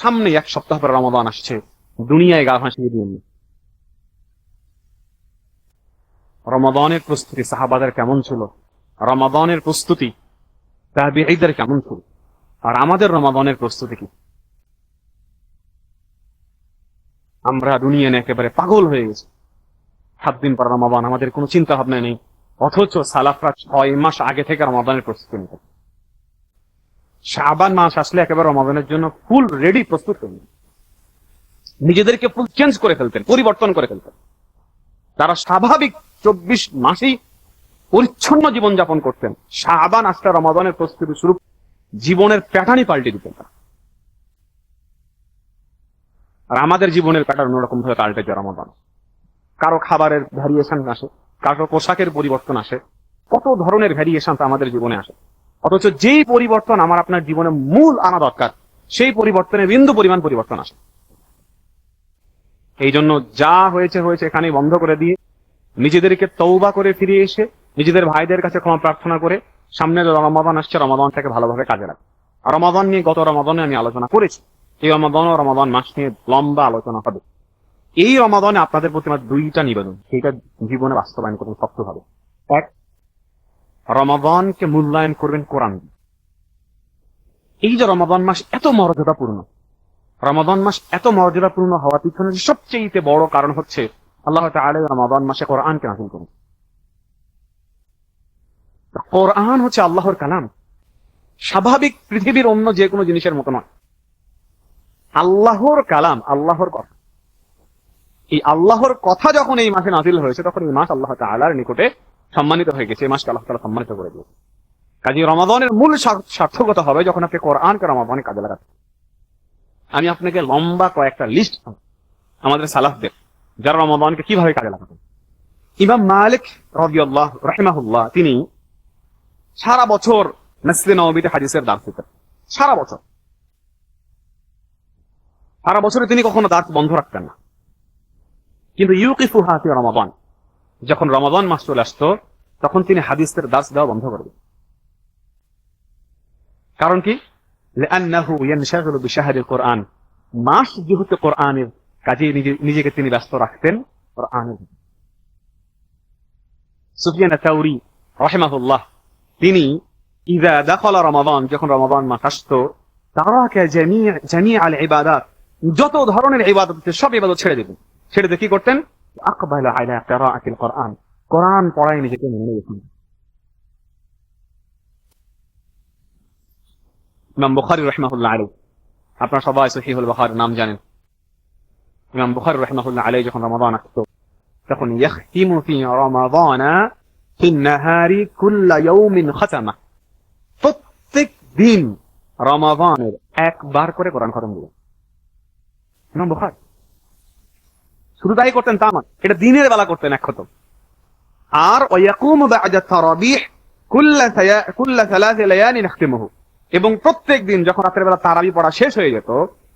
সামনে এক সপ্তাহ পরে রমাদান আসছে। দুনিয়ায় গা ভাসিয়ে দিন। রমাদানের প্রস্তুতি সাহাবাদের কেমন ছিল? রমাদানের প্রস্তুতি তাবিঈদের কেমন ছিল? আর আমাদের রমাদানের প্রস্তুতি কি? আমরা দুনিয়া নিয়ে একেবারে পাগল হয়ে গেছি। সাত দিন পর রমাদান, আমাদের কোনো চিন্তা ভাবনা নেই। অথচ সালাফরা ছয় মাস আগে থেকে রমাদানের প্রস্তুতি নিত। শাবান মাস আসলে একেবারে রমাদানের জন্য ফুল রেডি প্রস্তুত করলেন নিজেদেরকে ফুল চেঞ্জ করে ফেলতেন, পরিবর্তন করে ফেলতেন। তারা স্বাভাবিক চব্বিশ মাসেই পরিচ্ছন্ন জীবনযাপন করতেন। শাবান আসলে রমাদানের প্রস্তুতি শুরু জীবনের প্যাটার্নই পাল্টে দিতেন তারা। আর আমাদের জীবনের প্যাটার্ন অন্যরকম ভাবে পাল্টে যায় রমাদান। কারও খাবারের ভ্যারিয়েশন আসে, কারও পোশাকের পরিবর্তন আসে, কত ধরনের ভ্যারিয়েশন আমাদের জীবনে আসে। অথচ যেই পরিবর্তন আমার আপনার জীবনে মূল আনা দরকার, সেই পরিবর্তনে বিন্দু পরিমাণ পরিবর্তন আসে। এই জন্য যা হয়েছে হয়েছে এখানেই বন্ধ করে দিয়ে নিজেদেরকে তৌবা করে ফিরে এসে নিজেদের ভাইদের কাছে ক্ষমা প্রার্থনা করে সামনে যে রমাদান আসছে, রমাদানটাকে ভালোভাবে কাজে আর রমাদান নিয়ে গত রমাদানে আমি আলোচনা করেছি। এই রমাদান ও রমাদান মাস নিয়ে লম্বা আলোচনা হবে। এই রমাদানে আপনাদের প্রতি আমার দুইটা নিবেদন। সেইটা জীবনে বাস্তবায়ন করবেন শক্তভাবে। এক রমাদানকে মূল্যায়ন করবেন কোরআন এই যে রমাদান মাস এত মর্যাদাপূর্ণ, রমাদান মাস এত মর্যাদাপূর্ণ হওয়ার পিছনে সবচেয়ে বড় কারণ হচ্ছে আল্লাহ তাআলা রমাদান মাসে কোরআনকে নাজিল করুন। কোরআন হচ্ছে আল্লাহর কালাম। স্বাভাবিক পৃথিবীর অন্য যে কোনো জিনিসের মতো নয়। আল্লাহর কালাম, আল্লাহর কথা। এই আল্লাহর কথা যখন এই মাসে নাজিল হয়েছে, তখন এই মাস আল্লাহ তাআলার নিকটে সম্মানিত হয়ে গেছে, এই মাসকে আল্লাহ তাআলা সম্মানিত করে দিয়েছে। কাজে রমাদানের মূল সার্থকতা হবে যখন আপনি কোরআনকে রমাদানে কাজে লাগাচ্ছেন আমি আপনাকে লম্বা কয়েকটা লিস্ট আমাদের সালাফদের, যারা রমাদানকে কীভাবে কাজে লাগাবেন। ইমাম মালিক রবিউল্লাহ রাহিমাহুল্লাহ, তিনি সারা বছর মসজিদে নবীতে হাদিসের দাস দিতেন। সারা বছর। সারা বছরে তিনি কখনো দাঁত বন্ধ রাখতেন না। কিন্তু ইউকিফু হাফি রমাদান যখন রমাদান মাস চলে আসতো, তখন তিনি হাদিসের দাস দেওয়া বন্ধ করবেন কারণ কি? কোরআন। মাস যেহেতু কোরআনের কাজে নিজেকে তিনি ব্যস্ত রাখতেন, কোরআনের সুফিয়ান তিনি ইদা রমাদান, যখন রমাদান মাস তারাকে জানিয়ে আল যত ধরনের ইবাদত সব ইবাদত ছেড়ে দেবেন ছেড়ে দিয়ে কি করতেন? আকবালা আলা কিরাআতিল কোরআন কোরআন পড়ায় নিজেকে মনে রেখেছেন ইমাম বুখারী রহমাহুল্লাহ আলাইহি। আপনারা সবাই সহিহুল বুখারীর নাম জানেন। ইমাম বুখারী রহমাহুল্লাহ আলাইহি যখন রমাদান আসতো, তখন ইয়াখতিমু ফি রমাদানা ফি নাহারি কুল্লা ইয়াউমিন খাতামা। প্রত্যেক দিন রমাদানের একবার করে কোরআন খতম দিলেন ইমাম বুখারী। শুধু তাই করতেন তা নয়, এটা দিনের বেলা করতেন এক খতম। আর ওয়াকুম বা'দা তারাবিহ এবং প্রত্যেক দিন যখন রাতের বেলা তারাবি পড়া শেষ হয়ে যেত,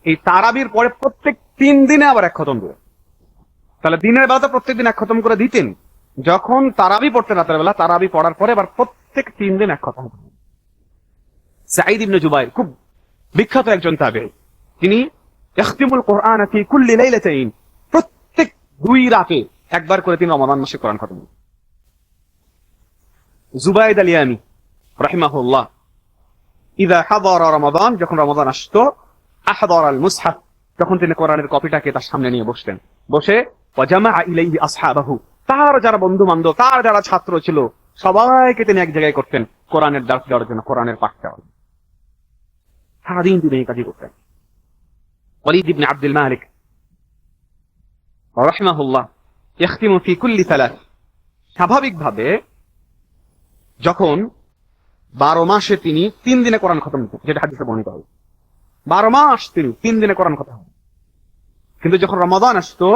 এই তারাবির পরে প্রত্যেক তিন দিনে আবার এক খতম দিলেন তাহলে দিনের বেলা তো প্রত্যেক দিন এক খতম করে দিতেন। যখন তারাবি পড়তেন রাতের বেলা, তারাবি পড়ার পরে আবার প্রত্যেক তিন দিন এক খতম। সাঈদ ইবনে জুবাইর, খুব বিখ্যাত একজন তাবে তিনি ইখতিমুল কোরআন ফি কুল্লি লাইলাতাইন। দুই রাতে একবার করে তিনি রমাদান মাসে কোরআন খতম জুবাইদ আল ইয়ামি রাহিমাহুল্লাহ, ইদা হাদারা রমাদান, যখন রমাদান আসতো, আহদার আল মুসহাফ, তখন তিনি কোরআনের কপিটাকে তার সামনে নিয়ে বসতেন। বসে ওয়াজামা ইলাইহি আসহাবাহু, তার যারা বন্ধু বান্ধব তার যারা ছাত্র ছিল, সবাইকে তিনি এক জায়গায় করতেন, কোরআনের দাস দেওয়ার জন্য, কোরআনের পাঠ দেওয়ার জন্য। সারাদিন তিনি এই কাজই করতেন। ওয়ালিদ ইবনে আব্দুল মালিক রাহিমাহুল্লাহ, ইখতিমু ফি কুল্লি সালাত। স্বাভাবিকভাবে যখন বারো মাসে তিনি তিন দিনে কোরআন খতম যেটা হাদিসে বর্ণিত হয় বারো মাস তিনি তিন দিনে কোরআন খতম হতেন। কিন্তু যখন রমাদান আসতো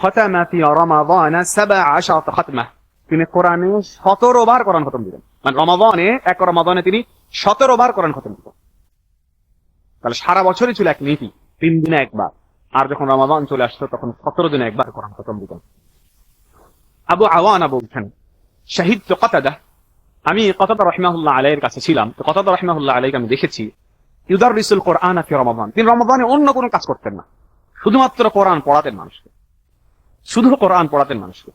খতামা ফি রমাদান সাবা আশারাত খাতমা। তিনি কোরআনে সতেরো বার কোরআন খতম দিতেন মানে রমাদানে, এক রমাদানে তিনি সতেরো বার কোরআন খতম দিতেন তাহলে সারা বছরই ছিল এক নীতি, তিন দিনে একবার। আর যখন রমাদান চলে আসতো, তখন সতেরো দিনে একবার কোরআন খতম দিতেন। আবু আওয়ানা বলছেন শাহিদ তো কতাদা, আমি কতদা রহমাহুল্লাহ আলাইয়ের কাছে ছিলাম। তো কতদা রহমাহুল্লাহ আলাইকে আমি দেখেছি, ইউদারিসুল কোরআন ফি রমাদান। তিনি রমাদানে অন্য কোনো কাজ করতেন না। শুধুমাত্র কোরআন পড়াতেন মানুষকে। শুধু কোরআন পড়াতেন মানুষকে।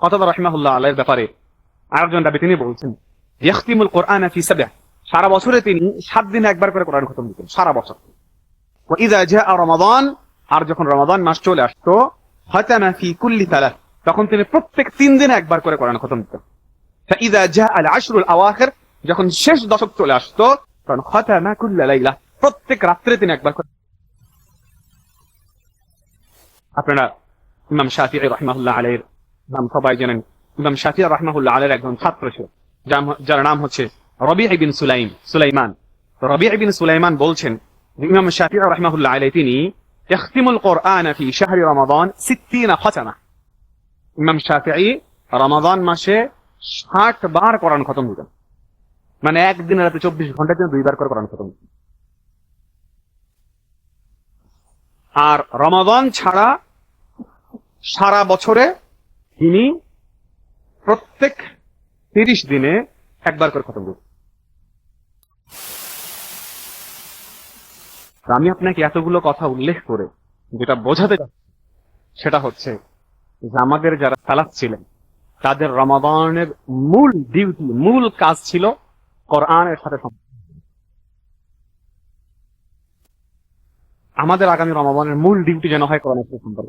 অথবা রহিমাহুল্লাহ আল্লাহর ব্যাপারে আরেকজন দাবি তিনি বলছেন, ইয়াখতিমুল কোরআন ফি সাবহ সারা বছরে তিনি সাত দিনে একবার করে কোরআন খতম দিতেন, সারা বছর। ওয়া ইযা জাআ রমাদান আর যখন রমাদান মাস চলে আসতো ফাতানা ফি কুল্লি তালাত তখন তিনি প্রত্যেক তিন দিনে একবার করে কোরআন খতম দিতেন فإذا جاء العشر الأواخر যখন শেষ দশক চলে আসতো তখন খতামা কুল্লা লাইলা প্রত্যেক রাত্রে তিনি একবার করে আপনারা ইমাম শাফি রহমাহুল্লাহ আলাইহির নাম সবাই জানেন ইমাম শাফি রহমাহুল্লাহ আলাইহির একজন ছাত্র ছিল যার- যার নাম হচ্ছে রবি বিন সুলাইম সুলাইমান রবি বিন সুলাইমান বলছেন যে ইমাম শাফি রহমাহুল্লাহ আলাইহি তিনি ইখতিমুল কোরআন ফি শাহরি রমাদান 60 খতমা ইমাম শাফিঈ রমাদান মাসে ষাট বার কোরআন খতম দিতেন মানে একদিন রাতে চব্বিশ ঘণ্টার জন্য দুইবার করে কোরআন খতম আর রমাদান ছাড়া সারা বছরে তিনি প্রত্যেক তিরিশ দিনে একবার করে খতম তো আমি আপনাকে এতগুলো কথা উল্লেখ করে যেটা বোঝাতে চাচ্ছি সেটা হচ্ছে যে আমাদের যারা সালাত ছিলেন তাদের রমাদানের মূল ডিউটি মূল কাজ ছিল কোরআনের সাথে আমাদের আগামী রমাদানের মূল ডিউটি যেন হয় কোরআনের সাথে সম্পর্ক।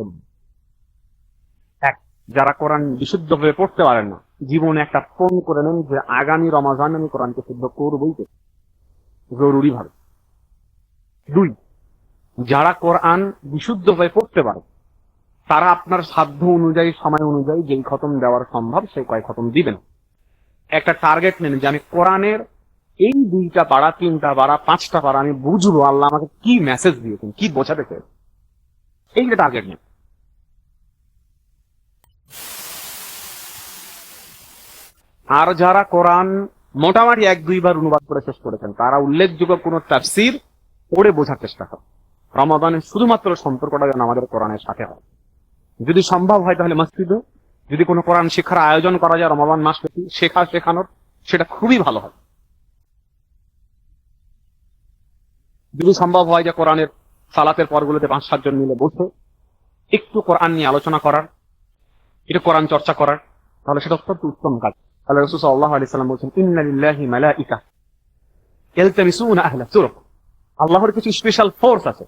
এক যারা কোরআন বিশুদ্ধভাবে পড়তে পারেন না জীবনে একটা ফোন করে নেন যে আগামী রমাজান আমি কোরআনকে শুদ্ধ করবই তো। জরুরি ভাবে। দুই, যারা কোরআন বিশুদ্ধভাবে পড়তে পারে, তারা আপনার সাধ্য অনুযায়ী, সময় অনুযায়ী যেই খতম দেওয়ার সম্ভব, সেই কয় খতম দিবেন একটা টার্গেট নেন, যে আমি কোরআনের এই দুইটা পাড়া, তিনটা পাড়া, পাঁচটা পাড়া, আমি বুঝব আল্লাহ আমাকে কি মেসেজ দিয়েছেন, কি বোঝাতে চেয়েছেন এইটা টার্গেট নেন আর যারা কোরআন মোটামুটি এক দুইবার অনুবাদ করে শেষ করেছেন, তারা উল্লেখযোগ্য কোন তাফসির পড়ে বোঝার চেষ্টা করো। রমাদানের শুধুমাত্র সম্পর্কটা যেন আমাদের কোরআনের সাথে হয়। যদি সম্ভব হয় তাহলে মসজিদে, যদি কোনো কোরআন শিক্ষার আয়োজন করা যায় রমাদান মাস শেখা শেখানোর, সেটা খুবই ভালো হয়। যদি সম্ভব হয় যে কোরআনের সালাতের পরগুলোতে পাঁচ সাতজন মিলে বসে, একটু কোরআন নিয়ে আলোচনা করার এটা কোরআন চর্চা করার, তাহলে সেটা অত্যন্ত উত্তম কাজ। আল্লাহ রসুল সাল্লাহ আলি সাল্লাম বলছেন ইন্নালিল্লাহি মালাইকা, ইয়ালতামিসুনা আহলা তুরক। আল্লাহর কিছু স্পেশাল ফোর্স আছে,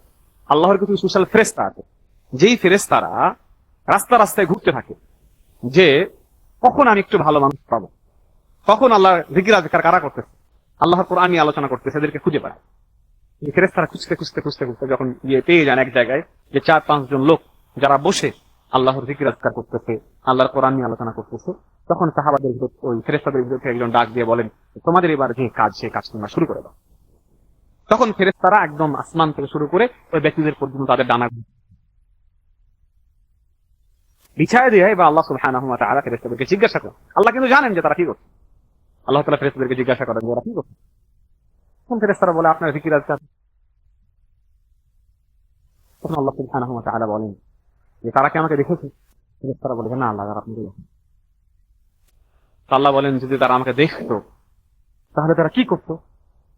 আল্লাহর কিছু স্পেশাল ফেরেস্তা আছে। যেই ফেরেস্তারা রাস্তা রাস্তায় ঘুরতে থাকে, যে কখন আমি একটু ভালো মানুষ পাবো? কখন আল্লাহ জিকির আজকার কারা করতেছে? আল্লাহর কোরআন নিয়ে আলোচনা করতেছে, এদেরকে খুঁজে পায় ফেরেস্তারা খুঁজতে খুঁজতে খুঁজতে খুঁজতে যখন গিয়ে পেয়ে যান এক জায়গায়, যে চার, পাঁচজন লোক যারা বসে আল্লাহর জিকির আজকার করতেছে, আল্লাহর কোরআন নিয়ে আলোচনা করতেছে, তখন সাহাবাদের ওই ফেরেস্তাদের ভিতরে একজন ডাক দিয়ে বলেন, তোমাদের এবার যে কাজ সেই কাজ তোমরা শুরু করে দাও। তখন ফেরেস্তারা একদম আসমান থেকে শুরু করে ওই ব্যক্তিদের পর্যন্ত তাদের ডানা বিছায় দিয়ে এবার আল্লাহ সুবহানাহু ওয়া তাআলা ফেরেশতাদেরকে জিজ্ঞাসা করেন আল্লাহ কিন্তু জানেন যে তারা কি করছে। আল্লাহ তাআলা ফেরেশতাদেরকে জিজ্ঞাসা করেন যে ওরা কি করছে। তখন ফেরেশতারা বলে, আপনার জিকির আজকার তখন আল্লাহ ওয়া তাআলা বলেন যে, তারা কি আমাকে দেখেছে? ফেরেশতারা বলে না, আল্লাহ, তারা তো আল্লাহ বলেন, যদি তারা আমাকে দেখতো, তাহলে তারা কি করতো?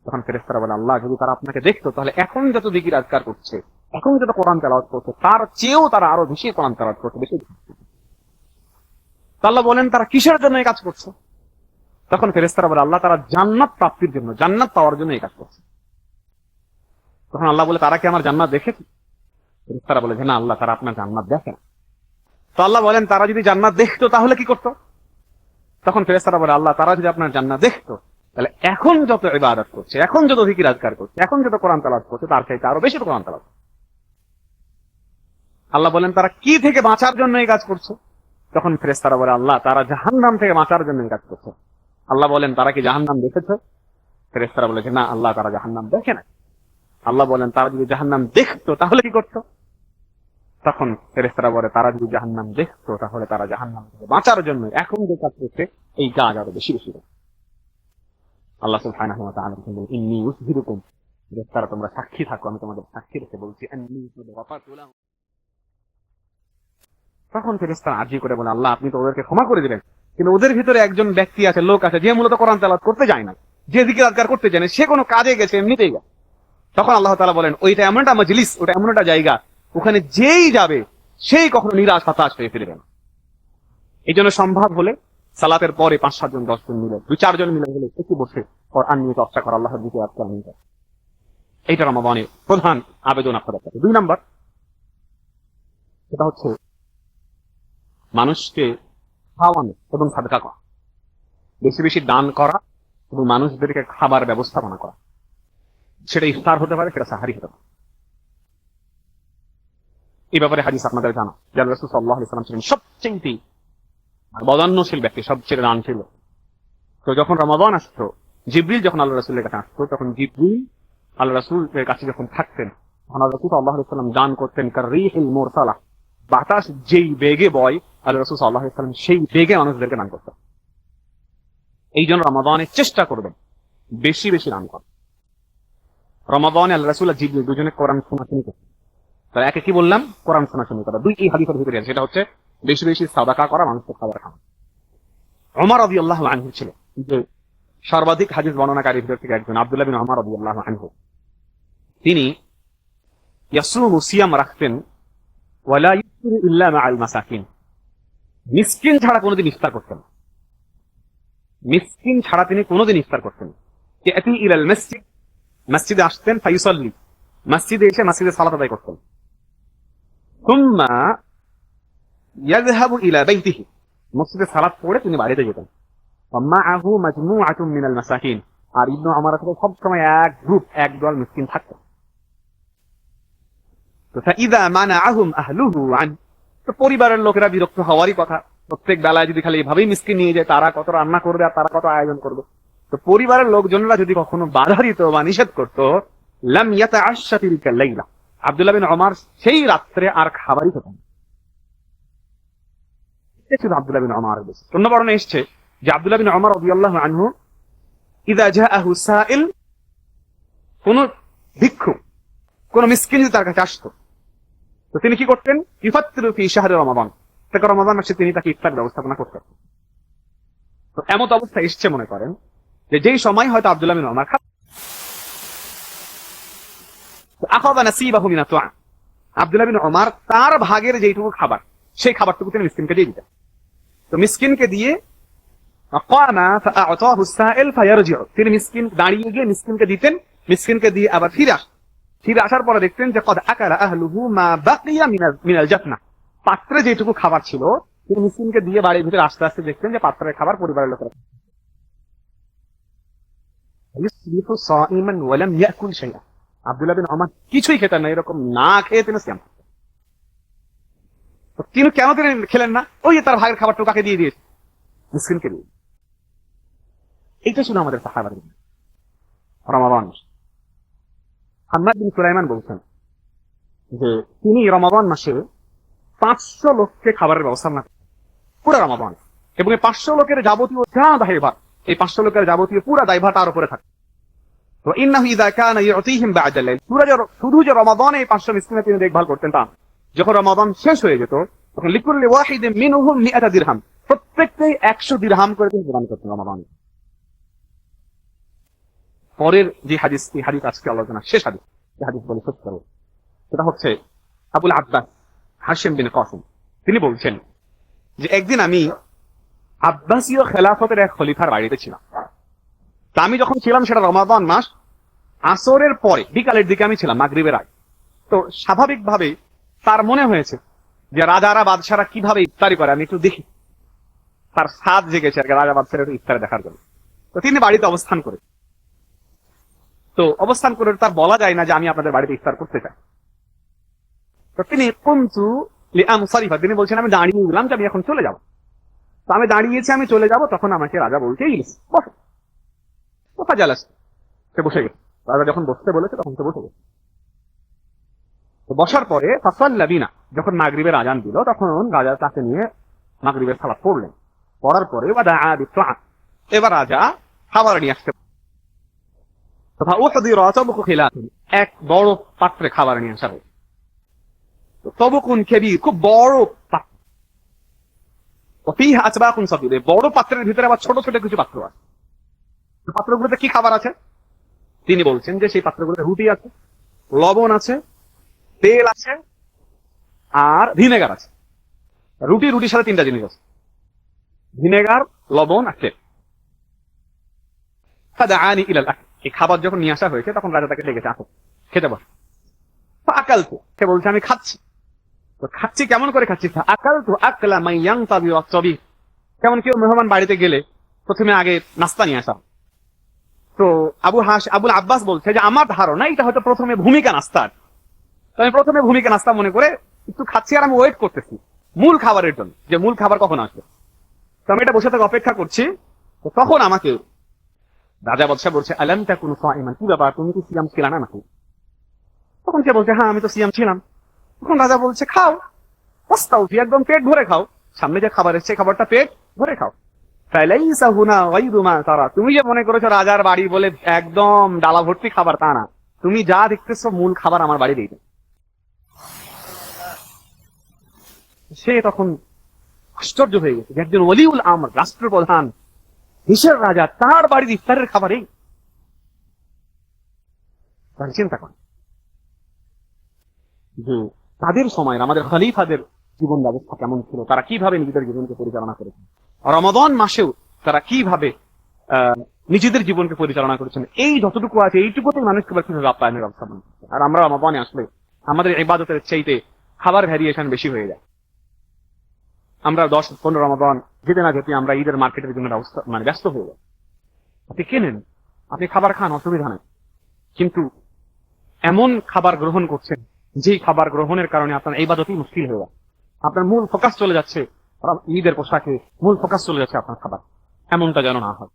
তখন ফেরেশতারা বলে, আল্লাহ, যদি তারা আপনাকে দেখতো, তাহলে এখন যত দিকির আজকার করছে, এখন যত কোরআন তেলাওয়াত করছে, তার চেয়েও তারা আরও বেশি কোরআন তেলাওয়াত করছে, বেশি। আল্লাহ বলেন, তারা কিসের জন্য এই কাজ করছে? তখন ফেরেশতারা বলে, আল্লাহ তারা জান্নাত প্রাপ্তির জন্য, জান্নাত পাওয়ার জন্য এই কাজ করছে। তখন আল্লাহ বলে, তারা কি আমার জান্নাত দেখেছে? ফেরেশতারা বলে, যে না, আল্লাহ, তারা আপনার জান্নাত দেখে না। তো আল্লাহ বলেন, তারা যদি জান্নাত দেখতো, তাহলে কি করতো? তখন ফেরেশতারা বলে, আল্লাহ, তারা যদি আপনার জান্নাত দেখতো তাহলে এখন যত ইবাদত করছে, এখন যত জিকির আজকার করছে, এখন যত কোরআন তালাত করছে, তার চাইতে আরও বেশি কোরআন তালাত আল্লাহ বলেন, তারা কি থেকে বাঁচার জন্য এই কাজ করছে? তখন ফেরেশতারা বলে, আল্লাহ, তারা জাহান্নাম থেকে বাঁচার জন্য এই কাজ করছে। আল্লাহ বলেন, তারা কি জাহান্নাম দেখেছে? ফেরেশতারা বলে যে, না, আল্লাহ তারা জাহান্নাম দেখে না আল্লাহ বলেন, তারা যদি জাহান্নাম দেখতো, তাহলে কি করতো? তখন ফেরেশতারা বলে, তারা যদি জাহান্নাম দেখতো, তাহলে তারা জাহান্নাম থেকে বাঁচার জন্য এখন যে কাজ করছে, এই কাজ আরও বেশি বেশি করছে। আল্লাহ তারা তোমরা সাক্ষী থাকো, আমি তোমাদের সাক্ষী রেখে বলছি তখন আরজি করে বলে, আল্লাহ, আপনি তো ওদেরকে ক্ষমা করে দিলেন কিন্তু ওদের ভিতরে একজন ব্যক্তি আছে, লোক আছে, যে মূলত কোরআন তেলাওয়াত করতে যায় না, যে দিকে আজকার করতে জানে, সে কোনো কাজে গেছে, এমনিতেই গেছে। তখন আল্লাহ তালা বলেন, ওইটা এমন একটা মজলিস, ওটা এমন একটা জায়গা, ওখানে যেই যাবে, সেই কখনো নিরাশ হতাশ হয়ে ফিরবে না। এই জন্য সম্ভব হলে সালাতের পরে পাঁচ সাতজন দশজন মিলে, দুই চারজন মিলে হলে একটু বসে কোরআন নিয়ে চর্চা করা, আল্লাহর দিকে আজকে আমি এইটা রমাবানের প্রধান আবেদন আপনাদের কাছে। দুই নাম্বার, সেটা হচ্ছে মানুষকে খাওয়ানো এবং সাদকা করা। বেশি বেশি দান করা এবং মানুষদেরকে খাবার ব্যবস্থাপনা করা। সেটা ইফতার হতে পারে, সেটা সাহারি হতে পারে। এই ব্যাপারে হাদিস আপনাদের জানা। যার রসুল সাল্লাহ ইসলাম ছিলেন সবচেয়ে বদান্যশীল ব্যক্তি, সবচেয়ে দানশীল তো যখন রমাদান আসতো, জিব্রিল যখন আল্লাহ রসুলের কাছে আসতো, তখন জিব্রিল আল্লাহ রসুলের কাছে যখন থাকতেন, তখন আল্লাহ রসুল আল্লাহ দান করতেন কার রিহিল মোরসালা। বাতাস যেই বেগে বয়, আল্লাহ রসুল আল্লাহ ইসলাম সেই বেগে মানুষদেরকে করতেন। এই জন্য রমাদানের চেষ্টা করবেন, বেশি বেশি দান করেন রমাদানে আল্লাহ রসুল আর জিব্রিল দুজনে কোরআন শোনাশুনি করতেন। একে কি বললাম? কোরআন শোনাশুনি করা। দুই এই হাদিসের ভিতরে সেটা হচ্ছে বেশি বেশি সাদাকা করা মানুষকে খাবার খাওয়া অমর আদি আল্লাহ আনহু ছিল। যে সর্বাধিক হাদিস বর্ণনাকারী ভিতর থেকে একজন আব্দুল্লাহ বিন অমর আদি আল্লাহ আনহু। তিনি ইয়াসুম সিয়াম রাখতেন ওয়ালা ইল্লা মাআল মাসাকিন। মিসকিন ছাড়া কোনোদিন ইফতার করতেন। মিসকিন ছাড়া তিনি কোনোদিন ইফতার করতেন ইলাল মসজিদ মসজিদে আসতেন ফাইসাল্লি। মসজিদে এসে মসজিদে সালাত আদায় করতেন। ইলা বাইতিহি মসজিদে সালাত পড়ে তিনি বাড়িতে যেতেন মিনাল মাসাকিন আর ইবনু আমার সাথে সবসময় এক গ্রুপ এক দল মিসকিন থাকতো তো আহলুহু আন তো পরিবারের লোকেরা বিরক্ত হওয়ারই কথা। প্রত্যেক বেলায় যদি খালি এভাবেই মিসকিন নিয়ে যায় তারা কত রান্না করবে আর তারা কত আয়োজন করবে? তো পরিবারের লোকজনরা যদি কখনো বাধা দিত বা নিষেধ করতো লাম ইয়াতাআশা তিলকা লাইলা। আব্দুল্লাহ বিন ওমর সেই রাত্রে আর খাবারই খেতেন না। এটা আব্দুল্লাহ বিন ওমর অন্য বর্ণে এসছে যে আব্দুল্লাহ বিন রাদিয়াল্লাহু আনহু, ইদা সাইল কোন ভিক্ষু কোন মিসকিন তার কাছে আসতো, তো তিনি কি করতেন? ইফাত্তিরু শাহরে রমাদান তাকে মাসে তিনি তাকে ইফতার ব্যবস্থাপনা করতেন। তো এমত অবস্থা এসছে মনে করেন যে যেই সময় হয়তো আব্দুল্লাহ বিন ওমর খা আখাযা নাসিবাহু মিনাত আব্দুল্লাহ বিন ওমর তার ভাগের যেইটুকু খাবার সেই খাবারটুকু তিনি মিসকিনকে দিয়ে দিতেন। তো মিসকিনকে দিয়ে তিনি মিসকিন দাঁড়িয়ে গিয়ে মিসকিনকে দিতেন। মিসকিনকে দিয়ে আবার ফিরে আসতেন। ফিরে আসার পরে দেখতেন যে, কদ মিনাল পাত্রে যেটুকু খাবার ছিল, তিনি মিসকিনকে দিয়ে বাড়ির ভিতরে আস্তে আস্তে দেখতেন যে, পাত্রের খাবার পরিবারের লোকেরা আব্দুল্লাহ বিন ওমর কিছুই খেতেন না, এরকম না খেয়ে তিনি থাকতেন। তিনি কেন তিনি খেলেন না? ওই যে তার ভাগের খাবারটুকু কাকে দিয়ে দিয়েছে? মিসকিনকে দিয়ে। এইটা ছিল আমাদের সাহাবার রমাবান মাস। হাম্মাদ বিন সুলাইমান বলছেন যে, তিনি রমাবান মাসে পাঁচশো লোককে খাবারের ব্যবস্থা না পুরো রমাবান এবং এই পাঁচশো লোকের যাবতীয় যা দায়ভার, এই পাঁচশো লোকের যাবতীয় পুরো দায়ভার তার উপরে থাকে। তো ইন্নাহু ইদা কানা ইউতিহিম বা'দা লাইল। শুধু যে রমাদানে এই পাঁচশো মিসকিনের তিনি দেখভাল করতেন তা। যখন রমাদান শেষ হয়ে যেত, তখন লিকুল্লি ওয়াহিদিন মিনহুম মিআতা দিরহাম। প্রত্যেককেই একশো দিরহাম করে তিনি প্রদান করতেন রমাদানে। পরের যে হাদিস, এই হাদিস আজকে আলোচনা শেষ হাদিস যে হাদিস বলে শেষ করব সেটা হচ্ছে আবুল আব্বাস হাসিম বিন কাসিম। তিনি বলছেন যে, একদিন আমি আব্বাসীয় খেলাফতের এক খলিফার বাড়িতে ছিলাম। তা আমি যখন ছিলাম সেটা রমাদান মাস, আসরের পরে, বিকালের দিকে আমি ছিলাম, মাগরিবের আগে। তো স্বাভাবিকভাবে তার মনে হয়েছে যে রাজারা বাদশারা কীভাবে ইফতারি করে, আমি একটু দেখি। তার সাদ জেগেছে আর রাজা বাদশারা একটু ইফতারি দেখার জন্য। তো তিনি বাড়িতে অবস্থান করে তো অবস্থান করে তার বলা যায় না যে আমি আপনাদের বাড়িতে ইফতার করতে চাই। তো তিনি, কুন্তু লিআনসারিফা তিনি বলছেন, আমি দাঁড়িয়ে গেলাম যে আমি এখন চলে যাব। তো আমি দাঁড়িয়েছি, আমি চলে যাব, তখন আমাকে রাজা বলছে, ইলিশ, বসো। তো ফাজালাস সে বসে গেছে রাজা যখন বসতে বলেছে, তখন সে বসে গেছে বসার পরে ফাসাল্লাবিনা যখন মাগরিবের আজান দিল, তখন রাজা তাকে নিয়ে মাগরিবের সালাত পড়লেন। পড়ার পরে। এবার রাজা খাবার নিয়ে আসতে এক বড় পাত্রে খাবার নিয়ে আসা হয়েছে। তবুকুন কেবি খুব বড় পাত্র। বড় পাত্রের ভিতরে আবার ছোট ছোট কিছু পাত্র আছে। পাত্রগুলোতে কি খাবার আছে? তিনি বলছেন যে সেই পাত্রগুলোতে রুটি আছে, লবণ আছে তেল আছে আর ভিনেগার আছে। রুটি, রুটির সাথে তিনটা জিনিস আছে। ভিনেগার, লবণ আর তেল। ফাদাআনি ইলাল এই খাবার যখন নিয়ে আসা হয়েছে, তখন রাজা তাকে ডেকেছে আসো খেতে বস। আকাল তো সে বলছে, আমি খাচ্ছি। তো খাচ্ছি কেমন করে খাচ্ছি? আকাল তো আকলা মাইয়াং তাবি অচবি কেমন কেউ মেহমান বাড়িতে গেলে প্রথমে আগে নাস্তা নিয়ে আসা। তো আবু হাস আবুল আব্বাস বলছে যে, আমার ধারণা, এটা হয়তো প্রথমে ভূমিকা নাস্তার। আমি প্রথমে ভূমিকা নাস্তা মনে করে একটু খাচ্ছি আর আমি ওয়েট করতেছি। মূল খাবারের জন্য। যে মূল খাবার কখন আসবে? তো আমি এটা বসে থেকে অপেক্ষা করছি। তো তখন আমাকে রাজা বাদশাহ বলছে আলামটা কোন ইমান কি ব্যাপার? তুমি কি সিয়াম ছিল না নাকি? তখন সে বলছে হ্যাঁ আমি তো সিয়াম ছিলাম। তখন রাজা বলছে, খাও। পস্তাও একদম পেট ভরে খাও। সামনে যে খাবার এসছে খাবারটা পেট ভরে খাও। তুমি যে মনে করেছ রাজার বাড়ি বলে একদম ডালা ভর্তি খাবার তা না। তুমি যা দেখতেছো মূল খাবার আমার বাড়ি দিই সে তখন আশ্চর্য হয়ে গেছে যে একজন অলিউল আমর, রাষ্ট্রপ্রধান, দেশের রাজা, তার বাড়ির ইফতারের খাবার এই। তাহলে চিন্তা করেন যে তাদের সময় আমাদের খলিফাদের জীবন ব্যবস্থা কেমন ছিল, তারা কীভাবে নিজেদের জীবনকে পরিচালনা করেছেন? রমাদন মাসেও তারা কীভাবে নিজেদের জীবনকে পরিচালনা করেছেন? এই যতটুকু আছে, এইটুকুতেই মানুষকে বলছে আপ্যায়নের ব্যবস্থা আর আমরা রমাদনে আসলে আমাদের ইবাদতের চাইতে খাবার ভ্যারিয়েশন বেশি হয়ে যায়। আমরা দশ, পনেরো রমাদন যেতে না যেতে আমরা ঈদের মার্কেটের জন্য ব্যবস্থা মানে ব্যস্ত হয়ে যাই। আপনি কেনেন আপনি খাবার খান, অসুবিধা নেই। কিন্তু এমন খাবার গ্রহণ করছেন যেই খাবার গ্রহণের কারণে আপনার এই বাদতই মুশকিল হয়ে যায়। আপনার মূল ফোকাস চলে যাচ্ছে, ঈদের পোশাকে মূল ফোকাস চলে যাচ্ছে আপনার খাবার। এমনটা যেন না হয়।